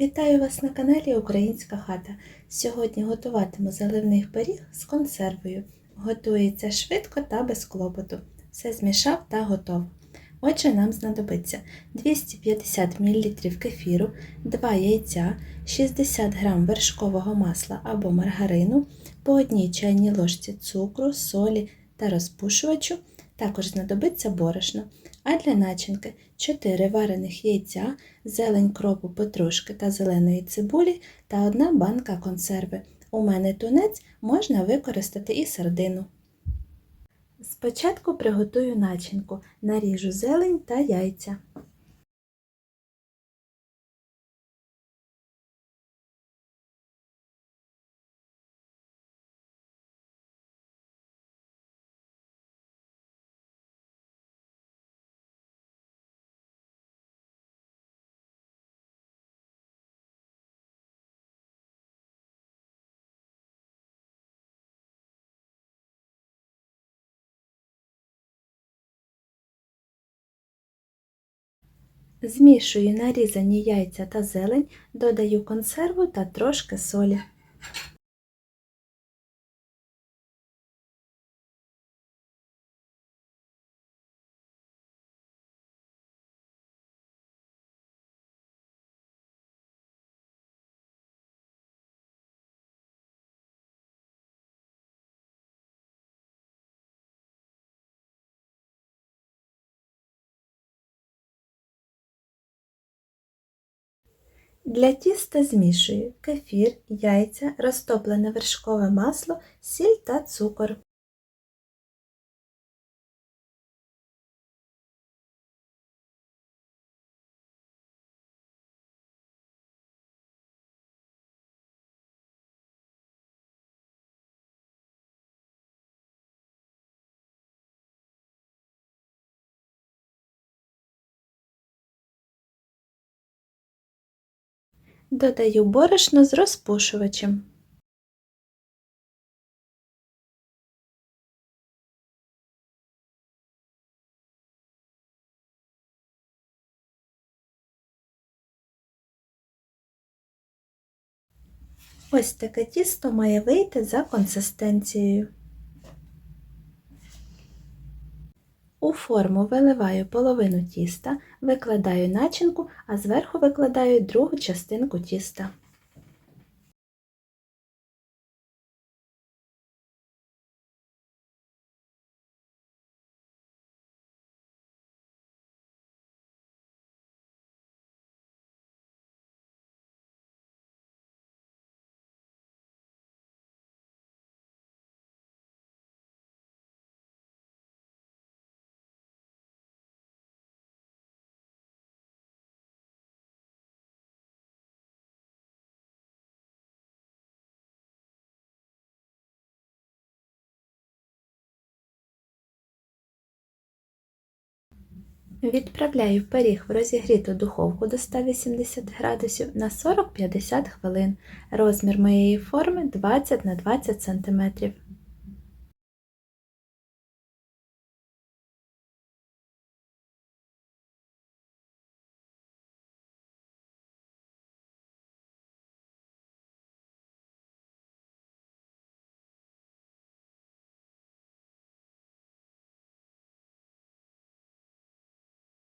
Вітаю вас на каналі Українська хата. Сьогодні готуватиму заливний пиріг з консервою. Готується швидко та без клопоту. Все змішав та готов. Отже, нам знадобиться 250 мл кефіру, 2 яйця, 60 г вершкового масла або маргарину, по одній чайній ложці цукру, солі та розпушувачу. Також знадобиться борошно. А для начинки 4 варених яйця, зелень кропу петрушки та зеленої цибулі та одна банка консерви. У мене тунець можна використати і сардину. Спочатку приготую начинку, наріжу зелень та яйця. Змішую нарізані яйця та зелень, додаю консерву та трошки солі. Для тіста змішую кефір, яйця, розтоплене вершкове масло, сіль та цукор. Додаю борошно з розпушувачем. Ось таке тісто має вийти за консистенцією. У форму виливаю половину тіста, викладаю начинку, а зверху викладаю другу частинку тіста. Відправляю пиріг в розігріту духовку до 180 градусів на 40-50 хвилин. Розмір моєї форми 20 на 20 см.